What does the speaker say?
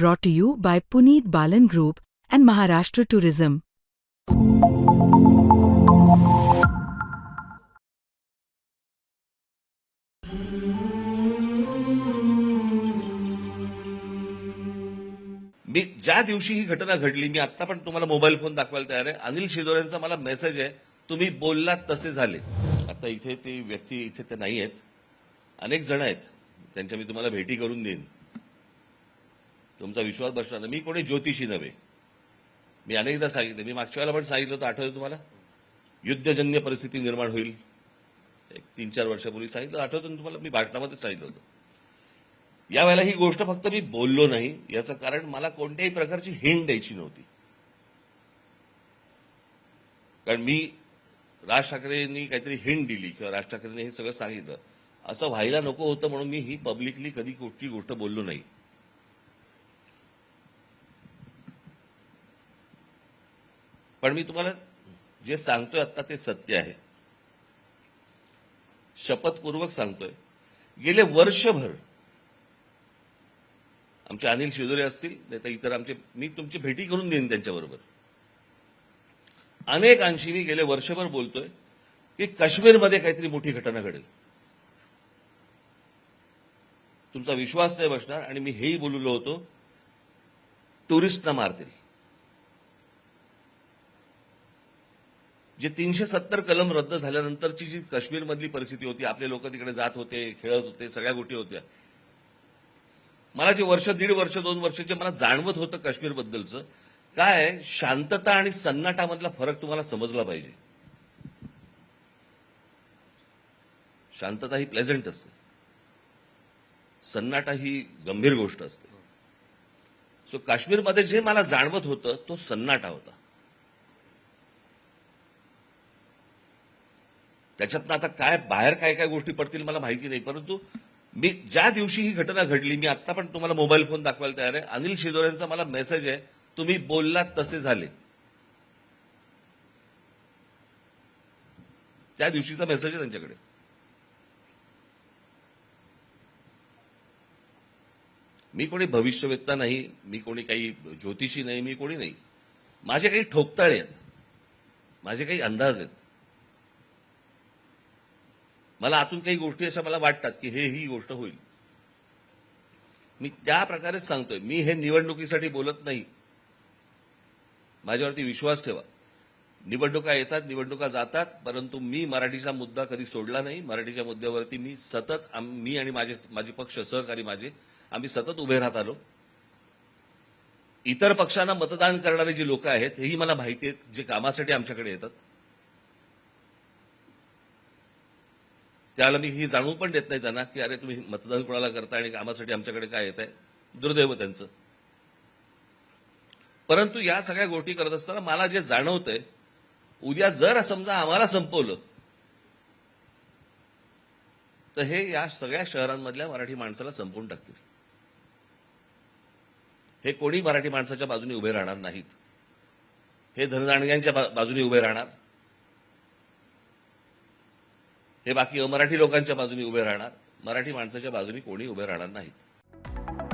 brought to you by Puneet Balan Group and Maharashtra Tourism. मी ज्या दिवशी ही घटना घडली मी आता पण तुम्हाला मोबाईल फोन दाखवायला तयार आहे. अनिल शिदोऱ्यांचा मला मेसेज आहे तुम्ही बोललात तसे झाले. आता इथे ती व्यक्ती इथे ते नाही आहेत अनेक जण आहेत त्यांच्या मी तुम्हाला भेटी करून देईन. तुमचा विश्वास बसणार नाही. मी कोणी ज्योतिषी नव्हे. मी अनेकदा सांगितलं. मी मागच्या वेळेला पण सांगितलं होतं. आठवतं तुम्हाला? युद्धजन्य परिस्थिती निर्माण होईल. एक तीन चार वर्षापूर्वी सांगितलं. आठवतं तुम्हाला? मी भाषणामध्ये सांगितलं होतं. यावेळेला ही गोष्ट फक्त मी बोललो नाही. याचं कारण मला कोणत्याही प्रकारची हिंड द्यायची नव्हती. कारण मी राज ठाकरेंनी काहीतरी हिंड दिली किंवा राज ठाकरेंनी हे सगळं सांगितलं. असं व्हायला नको होतं म्हणून मी ही पब्लिकली कधी कुठची गोष्ट बोललो नाही. पण मी तुम्हाला जे सांगतोय आता ते सत्य आहे. शपथपूर्वक सांगतोय. गेले वर्षभर आमचे अनिल शिदोरे असतील नाही तर इतर आमचे मी तुमची भेटी करून देईन त्यांच्याबरोबर. अनेकांशी मी गेले वर्षभर बोलतोय की काश्मीरमध्ये काहीतरी मोठी घटना घडेल. तुमचा विश्वास नाही बसणार आणि मी हेही बोललो होतो टुरिस्टना मारतील. जे तीनशे सत्तर कलम रद्द झाल्यानंतरची जी काश्मीरमधली परिस्थिती होती आपले लोक तिकडे जात होते खेळत होते सगळ्या गोष्टी होत्या. मला जे वर्ष दीड वर्ष दोन वर्ष जे मला जाणवत होतं काश्मीरबद्दलचं काय शांतता आणि सन्नाटामधला फरक तुम्हाला समजला पाहिजे. शांतता ही प्लेझंट असते. सन्नाटा ही गंभीर गोष्ट असते. सो काश्मीरमध्ये जे मला जाणवत होतं तो सन्नाटा होता. त्याच्यातनं आता काय बाहेर काय काय गोष्टी पडतील मला माहिती नाही परंतु मी ज्या दिवशी ही घटना घडली मी आता पण तुम्हाला मोबाईल फोन दाखवायला तयार आहे. अनिल शिदोरेंचा मला मेसेज आहे तुम्ही बोललात तसे झाले. त्या दिवशीचा मेसेज आहे त्यांच्याकडे. मी कोणी भविष्यवेत्ता नाही मी कोणी काही ज्योतिषी नाही मी कोणी नाही. माझे काही ठोकताळे आहेत. माझे काही अंदाज आहेत. मला आतून काही गोष्टी अशा मला वाटतात की हे ही गोष्ट होईल. मी त्या प्रकारेच सांगतोय. मी हे निवडणुकीसाठी बोलत नाही. माझ्यावरती विश्वास ठेवा. निवडणुका येतात निवडणुका जातात परंतु मी मराठीचा मुद्दा कधी सोडला नाही. मराठीच्या मुद्द्यावरती मी सतत मी आणि माझे माझे पक्ष सहकारी माझे आम्ही सतत उभे राहत आलो. इतर पक्षांना मतदान करणारे जे लोक आहेत हेही मला माहिती आहेत जे कामासाठी आमच्याकडे येतात. त्याला मी ही जाणवू पण देत नाही त्यांना की अरे तुम्ही मतदान कोणाला करता आणि कामासाठी आमच्याकडे काय येत आहे दुर्दैव त्यांचं. परंतु या सगळ्या गोष्टी करत असताना मला जे जाणवतंय उद्या जर समजा आम्हाला संपवलं तर हे या सगळ्या शहरांमधल्या मराठी माणसाला संपवून टाकतील. हे कोणी मराठी माणसाच्या बाजूने उभे राहणार नाहीत. हे धनदांडग्यांच्या बाजूने उभे राहणार. हे बाकी अमराठी लोकांच्या बाजूने उभे राहणार. मराठी माणसाच्या बाजूने कोणी उभे राहणार नाहीत.